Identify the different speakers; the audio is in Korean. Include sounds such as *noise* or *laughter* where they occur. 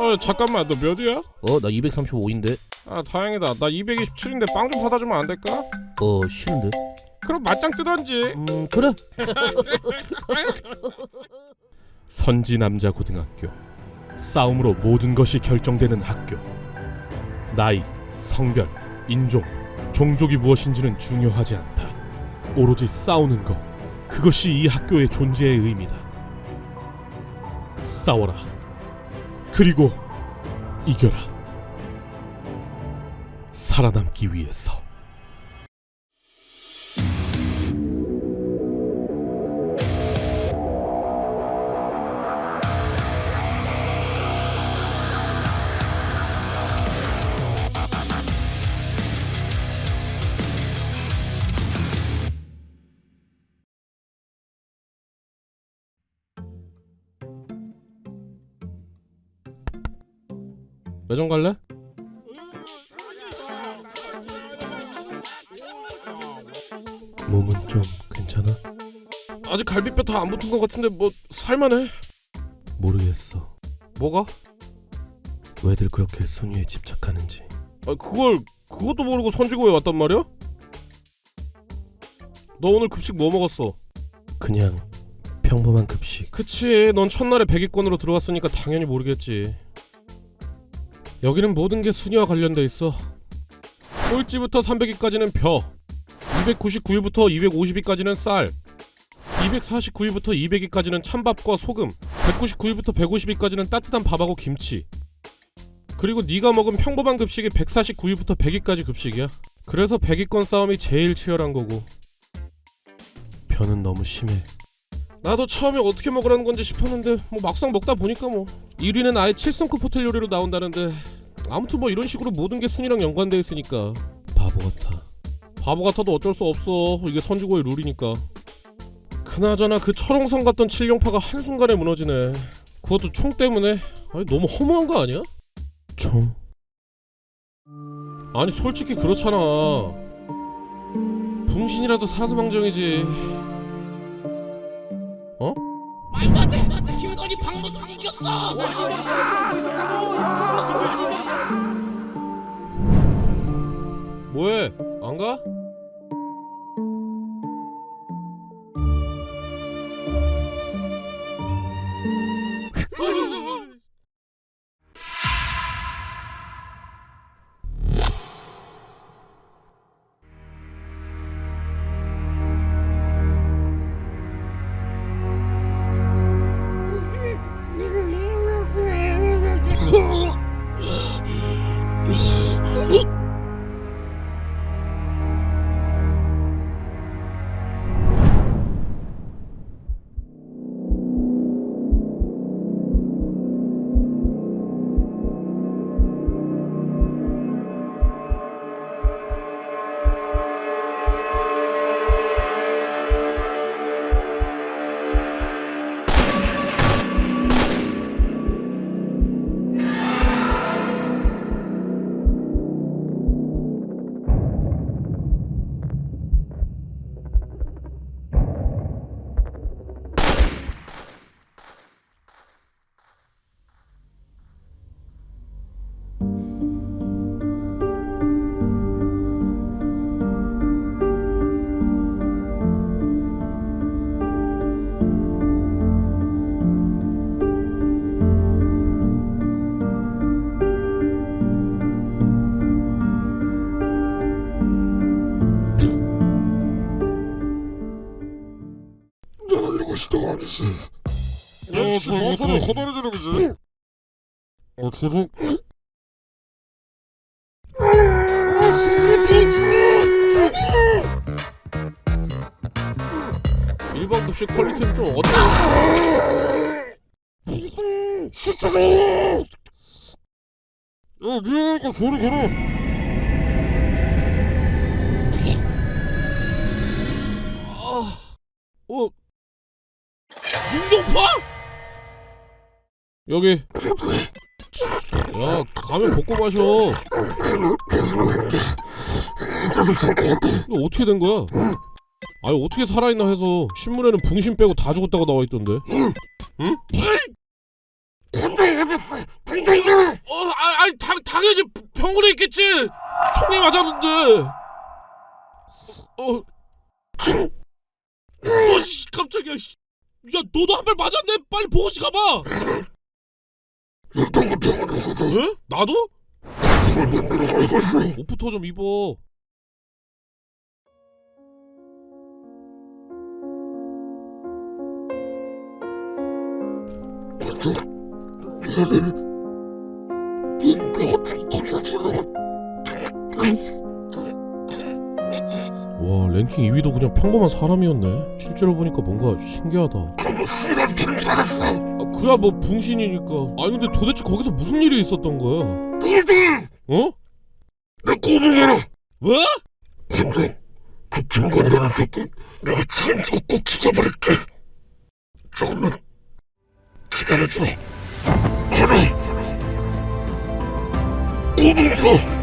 Speaker 1: 어 잠깐만 너 몇이야?
Speaker 2: 어, 나 235인데.
Speaker 1: 아 다행이다 나 227인데 빵 좀 사다 주면 안 될까?
Speaker 2: 어, 쉬운데.
Speaker 1: 그럼 맞짱 뜨던지
Speaker 2: 음, 그래. *laughs*
Speaker 1: 선지 남자 고등학교 싸움으로 모든 것이 결정되는 학교 나이, 성별, 인종, 종족이 무엇인지는 중요하지 않다 오로지 싸우는 것 그것이 이 학교의 존재의 의미다 싸워라 그리고 이겨라. 살아남기 위해서 매점 갈래? 몸은 좀 괜찮아? 아직 갈비뼈 다 안 붙은 것 같은데 뭐 살만해 모르겠어 뭐가? 왜들 그렇게 순위에 집착하는지 아 그걸 그것도 모르고 선지고에 왔단 말이야? 너 오늘 급식 뭐 먹었어? 그냥 평범한 급식 그치 넌 첫날에 100위권으로 들어왔으니까 당연히 모르겠지 여기는 모든 게 순위와 관련돼 있어. 꼴찌부터 300위까지는 벼, 299위부터 250위까지는 쌀, 249위부터 200위까지는 찬밥과 소금, 199위부터 150위까지는 따뜻한 밥하고 김치. 그리고 네가 먹은 평범한 급식이 149위부터 100위까지 급식이야. 그래서 100위권 싸움이 제일 치열한 거고. 벼는 너무 심해. 나도 처음에 어떻게 먹으라는 건지 싶었는데 뭐 막상 먹다 보니까 뭐 1위는 아예 7성급 호텔 요리로 나온다는데 아무튼 뭐 이런 식으로 모든 게 순위랑 연관돼 있으니까. 바보 같아. 바보 같아도 어쩔 수 없어. 이게 선지고의 룰이니까. 그나저나 그 철옹성 같던 칠룡파가 한순간에 무너지네. 그것도 총 때문에? 아니 너무 허무한 거 아니야? 총? 아니 솔직히 그렇잖아. 분신이라도 살아서 망정이지
Speaker 3: 말도 안 돼! 김건희 박무순 이겼어!
Speaker 1: 뭐해? 안 가?
Speaker 4: 싶다가 아니지.
Speaker 1: 역시 버터는
Speaker 4: 거덜해지는 거지. 어, 저도
Speaker 1: 일반 급식 퀄리티는 좀 어때?
Speaker 4: 진짜 야, 니가 소리 걸어.
Speaker 1: 어? 윤동파? 여기 야 가면 벗고 마셔. 너 어떻게 된 거야? 아니 어떻게 살아있나 해서 신문에는 붕신 빼고 다 죽었다고 나와 있던데 응?
Speaker 4: 어,
Speaker 1: 아, 아니 당, 당연히 병원에 있겠지. 총에 맞았는데. 어, 어, 씨, 깜짝이야. 씨. 야, 너도 한 발 맞았네. 빨리 보고시 가봐.
Speaker 4: 일단 병원에 가서
Speaker 1: 에? 나도?
Speaker 4: 병원 병원에 가고 있어
Speaker 1: 옷부터 좀 입어.
Speaker 4: 일단 미안해 내가
Speaker 1: 랭킹 2위도 그냥 평범한 사람이었네. 실제로 보니까 뭔가 신기하다.
Speaker 4: 그러고 실험 되는 줄 알았어
Speaker 1: 아, 그야 뭐 붕신이니까. 아니 근데 도대체 거기서 무슨 일이 있었던 거야?
Speaker 4: 너희들
Speaker 1: 어?
Speaker 4: 내 고증해라
Speaker 1: 왜?
Speaker 4: 현장 그 김건이라는 새끼 내가 지금 잡고 죽여버릴게 조금만 기다려줘 5분 후